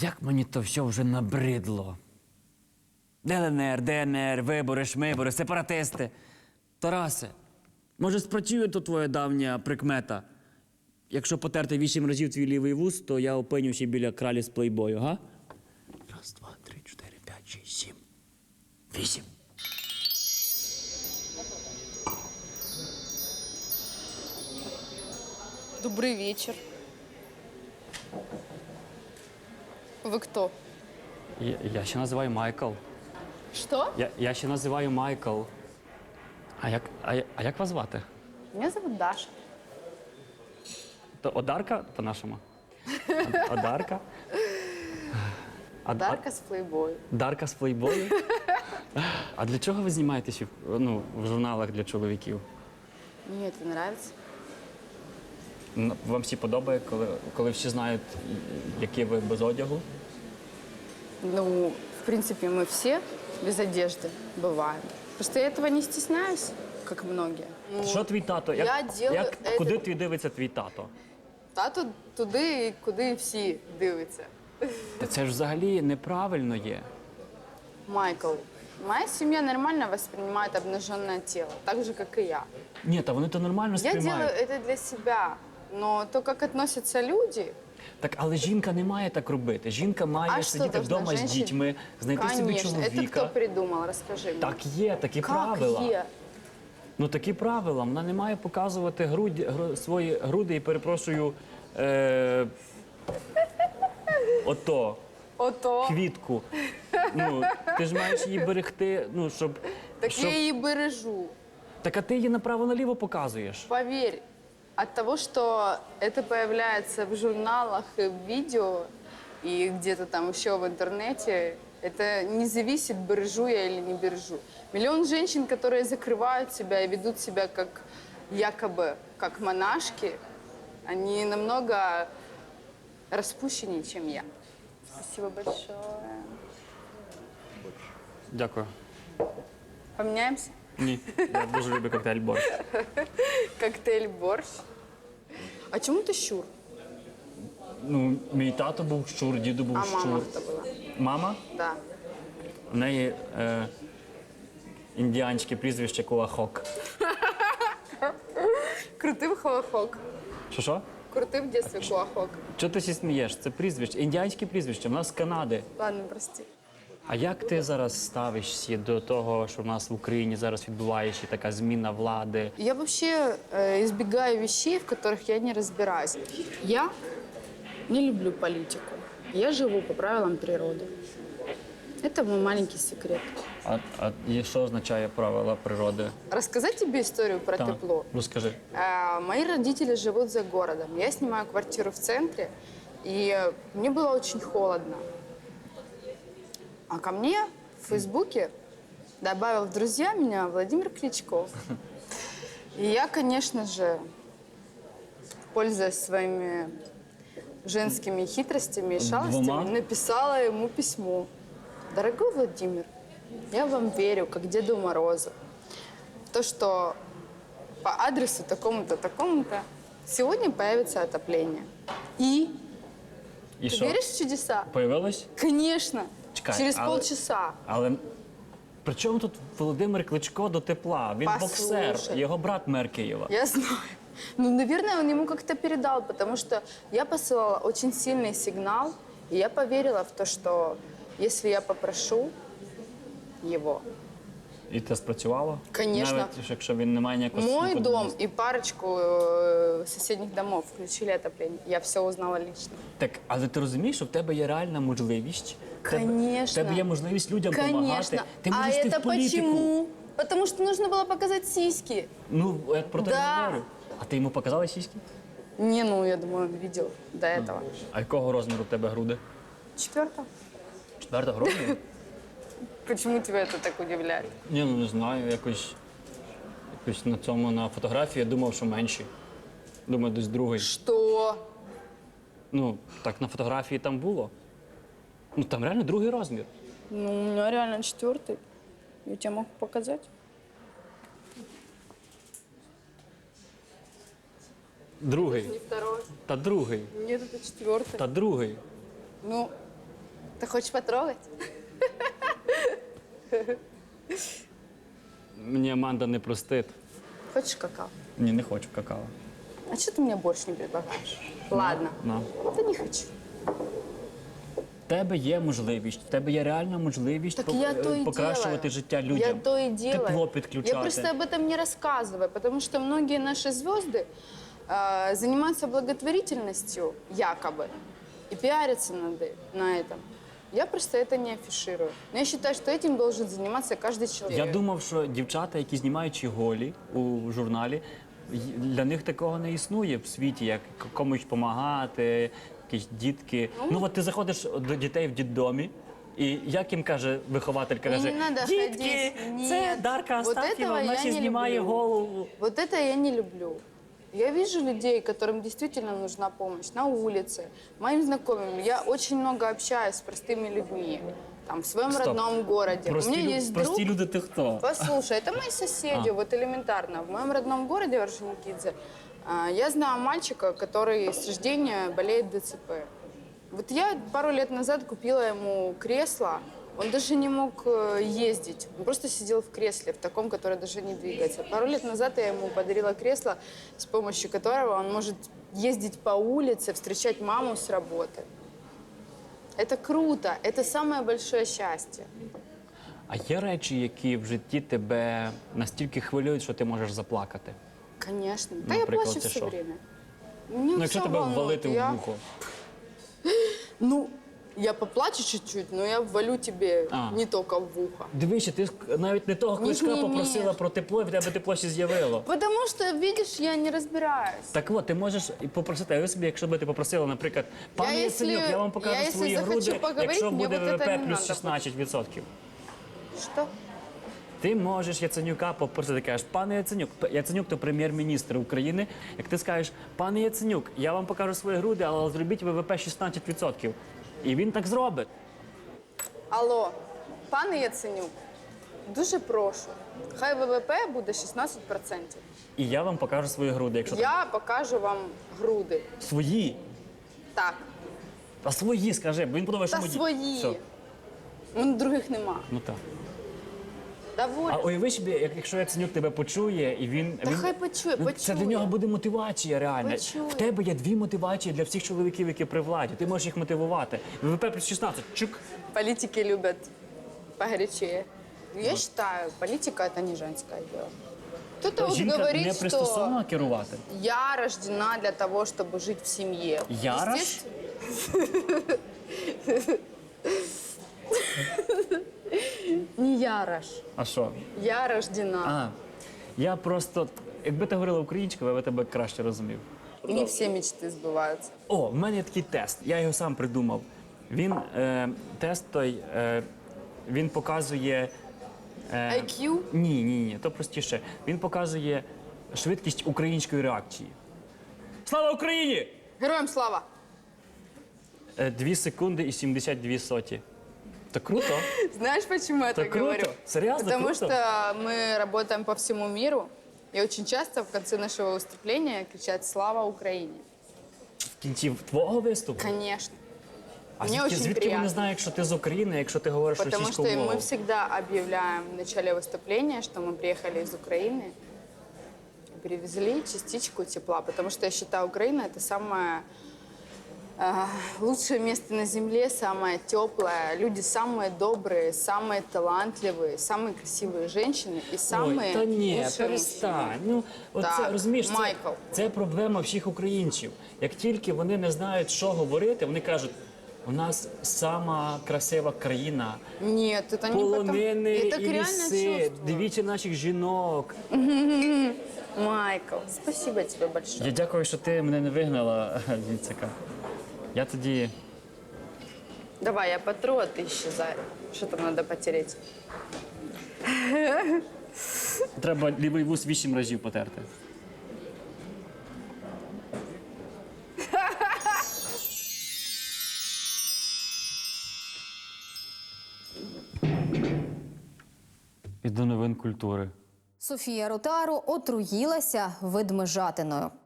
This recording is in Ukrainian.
Як мені то все вже набридло. ДЛНР, ДНР, вибори, шмибори, сепаратисти. Тарасе, може спрацює то твоя давня прикмета? Якщо потерти вісім разів твій лівий вуз, то я опинюся біля кралі з плейбою, га? Раз, два, три, чотири, п'ять, шість, сім. Вісім. Добрый вечер. Вы кто? Я, я ще називаю Майкл. Что? Я, я ще називаю Майкл. А як, а, я- а як вас звати? Меня зовут Даша. То Одарка по-нашому? Од- Одарка? А, Дарка с плейбой. а- Дарка з плейбою? А для чого ви знімаєтеся в- ну, в журналах для чоловіків? Мне это нравится. Н- Вам всі подобає, коли, коли всі знають, які ви без одягу? Ну, в принципе, мы все без одежды бываем. Просто я этого не стесняюсь, как многие. Ну, Що твій тато? Як, я делаю як, это- Куди твій дивиться твій тато? Тато туди, куди всі дивляться. Та це ж взагалі неправильно є. Майкл, моя семья нормально воспринимает обнаженное тело, так же, как и я. Ні, та вони то нормально Я сприймають. делаю это для себя, но то, как относятся люди, Так, але жінка не має так робити. Жінка має а что сидіти должна вдома з женщина? дітьми, знайти собі Конечно, это чоловіка. кто придумал, расскажи мне. Так є, такі как правила. е? Ну такі правила. Вона не має показувати груді, гру- свої груди і перепрошую. Е, ото, Ото. квітку. Ну, ти ж маєш її берегти, ну, щоб. Так щоб... я її бережу. Так а ти її направо-наліво показуєш. Поверь, от того, что это появляется в журналах и в видео, и где-то там еще в интернете, это не зависит, бережу я или не бережу. Миллион женщин, которые закрывают себя и ведут себя как якобы как монашки, они намного распущеннее, чем я. Спасибо большое. Дякую. Поменяемся? Ні, я дуже люблю коктейль борщ. Коктейль борщ. А чому ти щур? Ну, мій тато був щур, діду був А щур. мама хто була? Мама? Да. В неї е, індіанське прізвище Кулахок. Крутив холохок. Що що? Крутив в дитинстві кулахок. Чого ти всі смієш? Це прізвище, індіанське прізвище, в нас з Канади. Ладно, прости. А як ти зараз ставишся до того, що в нас в Україні зараз відбувається така зміна влади? Я вообще э, избегаю вещей, в которых я не разбираюсь. Я не люблю политику. Я живу по правилам природы. Это мой маленький секрет. А, а і що означає правила природи? Рассказать тебе историю про Так, тепло? Розкажи. Э, Мои родители живут за городом. Я снимаю квартиру в центре, и мне было очень холодно. А ко мне в Фейсбуке добавил в друзья меня Владимир Кличко. И я, конечно же, пользуясь своими женскими хитростями и шалостями, Двумя? написала ему письмо. Дорогой Владимир, я вам верю, как Деду Морозу. То, что по адресу такому-то, такому-то сегодня появится отопление. И І ты що? веришь в чудеса? Появилось? Конечно. Чекай, Через але- полчаса. Але при чому тут Володимир Кличко до тепла? Він боксер, Послушай. його брат мер Києва. Я знаю. Ну, наверное, он ему как-то передал, потому что я посылала очень сильный сигнал, и я поверила в то, что если я попрошу его, І це спрацювало? Конечно. Навіть якщо він не має ніякого мой стосунку до дом міста. и парочку э, соседних домов включили отопление. Я все узнала лично. Так, але ти розумієш, що в тебе є реальна можливість. В тебе- В Конечно. тебе є можливість людям допомагати. Конечно. Ти а можеш йти это в політику. почему? Потому что нужно было показать сиськи. Ну, я про те Да. не говорю. А ти йому показала сіськи? Не, ну, я думаю, он видел до этого. А якого розміру в тебе груди? Четвертого. Четвертого розміру? Почему тебя это так удивляет? Ні, ну не знаю, якось, якось на цьому на фотографії я думав, що менші. Думаю, десь другий. Что? Ну, так на фотографії там було. Ну там реально другий розмір. Ну, у меня реально четвертый. Я тебе могу показать. Другий. Не второй. Та другий. Нет, это четвертый. Та другий. Ну, Ты хочешь потрогать? Мені Аманда не простить. Хочешь какао? Ні, не хочу какао. А что ты мне борщ не предлагаешь? Ладно. На. Да не хочу. В тебе є можливість, в тебе є реальна можливість Так пок- я то и покращувати делаю. життя людям. Я то и делаю. Тепло підключати. Я просто об этом не рассказываю, потому что многие наши звезды э, занимаются благотворительностью, якобы, и пиарятся над, э- на этом. Я просто это не афиширую. Но я считаю, что этим должен заниматься каждый человек. Я думав, що дівчата, які знімають голі у журналі, й- для них такого не існує в світі, як к- комусь допомагати, якісь дітки. Ну от ти заходиш до дітей в дітдомі, і як їм каже вихователька, Мне каже, не надо дітки, ходить». це Нет, Дарка вот Астафєва, этого вона я ще не знімає люблю. голову. Вот это я не люблю. Я вижу людей, которым действительно нужна помощь на улице, моим знакомым. Я очень много общаюсь с простыми людьми, там, в своем Стоп. родном городе. Прості, У меня лю- есть друг... прості люди, ти хто? Послушай, это мои соседи, А. вот элементарно. В моем родном городе, в Орджоникидзе, а, я знаю мальчика, который с рождения болеет ДЦП. Вот я пару лет назад купила ему кресло, он даже не мог э, ездить, он просто сидел в кресле, в таком, которое даже не двигается. Пару лет назад я ему подарила кресло, с помощью которого он может ездить по улице, встречать маму с работы. Это круто, это самое большое счастье. А є речі, які в житті тебе настільки хвилюють, що ти можеш заплакати. Конечно. Да я Например, плачу ты все шо? время. Меня Ну, якщо всё тебе волнует. ввалити я... в вухо. Ну, я поплачу чуть-чуть, но я ввалю тебе А. не только в ухо. Дивися, ти ск- навіть не того кличка не попросила вмієш. про тепло, і в тебе тепло ще з'явило. Потому что, видишь, я не разбираюсь. Так от, ти можеш і попросити, а ви собі, якщо би ти попросила, наприклад, пане Я, Яценюк, якщо- я вам покажу я, якщо свої захочу груди, поговорити, якщо мені буде вот это ВВП не плюс надо. 16%. Что? Ти можеш Яценюка попросити, кажеш, пане Яценюк, Яценюк то прем'єр-міністр України. Як ти скажеш, пане Яценюк, я вам покажу свої груди, але зробіть ВВП 16%. І він так зробить. Алло, пане Яценюк, дуже прошу. Хай ВВП буде 16%. І я вам покажу свої груди, якщо Я покажу вам груди. свої. Так, Та свої, скажи, бо він подумає, що та мої. свої. Все. Ну, других нема. Ну так. Доволі. А уяви собі, як- якщо Яценюк тебе почує, і він. Та він... хай почує, Ну, Це почує. для нього буде мотивація реальна. Почує. В тебе є дві мотивації для всіх чоловіків, які при владі. Ти можеш їх мотивувати. ВВП плюс 16. Чук. Политики любят погорячее. Я считаю, политика это не женское дело. Кто-то вот Жінка говорит, не что керувати. я рождена для того, чтобы жить в семье. Ярош? Естественно- Не Ярош. А що? Я рождена. А, я просто, якби ти говорила українською, я би тебе краще розумів. Не все мечты сбываются. О, в мене є такий тест. Я його сам придумав. Він е, тест той, е, він показує. Е, IQ? Ні, ні, ні, то простіше. Він показує швидкість української реакції. Слава Україні! Героям слава! Е, 2 секунди і 72 соті. То круто. Знаешь, почему я Это так круто. говорю? Серьезно, Потому круто. что мы работаем по всему миру, и очень часто в конце нашего выступления кричат «Слава Украине!». В кінці твого виступу. Конечно. А Мені звідки, очень звідки вони приємно. знають, що ти з України, якщо ти говориш Потому что російською мовою? мы всегда объявляем в начале выступления, что мы приехали из Украины и привезли частичку тепла, потому что я считаю, Украина это самое э, лучшее место на земле, самое теплое. Люди самые добрые, самые талантливые, самые красивые женщины и самые Ой, та ні, лучшие перестань. мужчины. Ну, оце, Так, розумієш, це, Майкл. це проблема всіх українців. Як тільки вони не знають, що говорити, вони кажуть, у нас сама красива країна, Нет, это не потому. полонини Я так і реально ліси, чувствую. дивіться наших жінок. Майкл, спасибо тебе большое. Я дякую, що ти мене не вигнала від ЦК. Я тоді. Давай, я потру, а ты исчезай. Что там надо потереть? Треба лівий вус вісім разів потерти. І до новин культури. Софія Ротару отруїлася ведмежатиною.